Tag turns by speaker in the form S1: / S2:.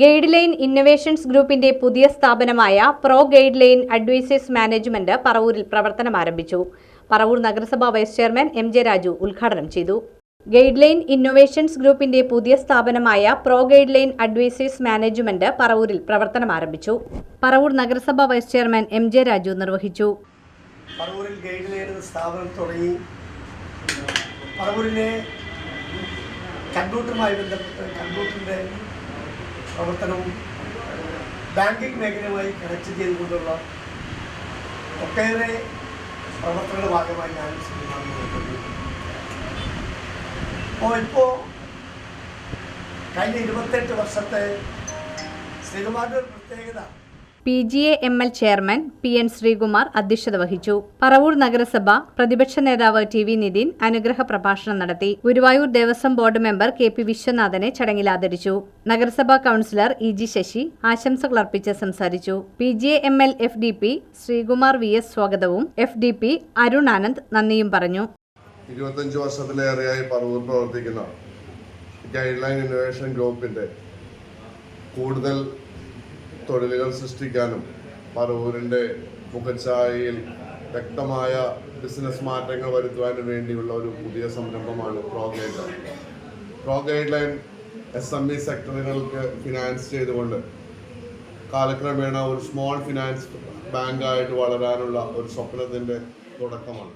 S1: Guide line innovations ഗ്രൂപ്പിന്റെ പുതിയ സ്ഥാപനമായ pro guide line advisors management പറവൂരിൽ പ്രവർത്തനം ആരംഭിച്ചു. പറവൂർ നഗരസഭാ vice chairman M J Raju ഉദ്ഘാടനം ചെയ്തു. ഗൈഡ് ലൈൻ ഇന്നൊവേഷൻസ് ഗ്രൂപ്പിന്റെ പുതിയ സ്ഥാപനമായ pro guide line advisors management പറവൂരിൽ പ്രവർത്തനം ആരംഭിച്ചു. പറവൂർ നഗരസഭാ vice chairman M J Raju നിർവഹിച്ചു.
S2: പറവൂരിൽ ഗൈഡ് ലൈൻ സ്ഥാപനം തുടങ്ങി. കമ്പ്യൂട്ടറുമായി ബന്ധപ്പെട്ട് കമ്പ്യൂട്ടറിന്റെ പ്രവർത്തനവും ബാങ്കിങ് മേഖലയുമായി കണക്ട് ചെയ്തുകൊണ്ടുള്ള ഒട്ടേറെ പ്രവർത്തനങ്ങളുടെ ഭാഗമായി ഞാൻ അപ്പോൾ ഇപ്പോൾ കഴിഞ്ഞ ഇരുപത്തെട്ട് വർഷത്തെ സിനിമാരുടെ ഒരു പ്രത്യേകത
S1: P G A M L chairman P N Sreekumar അധ്യക്ഷത വഹിച്ചു. പറവൂർ നഗരസഭ പ്രതിപക്ഷ നേതാവ് ടി വി നിതിൻ അനുഗ്രഹ പ്രഭാഷണം നടത്തി. Guruvayur Devaswom board member K P വിശ്വനാഥനെ ചടങ്ങിൽ ആദരിച്ചു. നഗരസഭാ കൌൺസിലർ ഇ ജി ശശി ആശംസകൾ അർപ്പിച്ച് സംസാരിച്ചു. P G A M L F D P Sreekumar V S സ്വാഗതവും F D P Arun Anand നന്ദിയും പറഞ്ഞു.
S3: ഇരുപത്തഞ്ച് വർഷത്തിലേറെയായി പറവൂർ പ്രവർത്തിക്കുന്ന ഗൈഡ് ലൈൻ ഇന്നോവേഷൻ കൂടുതൽ തൊഴിലുകൾ സൃഷ്ടിക്കാനും പറവൂരിന്റെ മുഖച്ഛായയിൽ വ്യക്തമായ ബിസിനസ് മാറ്റങ്ങൾ വരുത്തുവാനും വേണ്ടിയുള്ള ഒരു പുതിയ സംരംഭമാണ് pro guideline pro guideline S M E സെക്ടറുകൾക്ക് finance ചെയ്തുകൊണ്ട് കാലക്രമേണ ഒരു സ്മോൾ ഫിനാൻസ് ബാങ്കായിട്ട് വളരാനുള്ള ഒരു സ്വപ്നത്തിന്റെ തുടക്കമാണ്.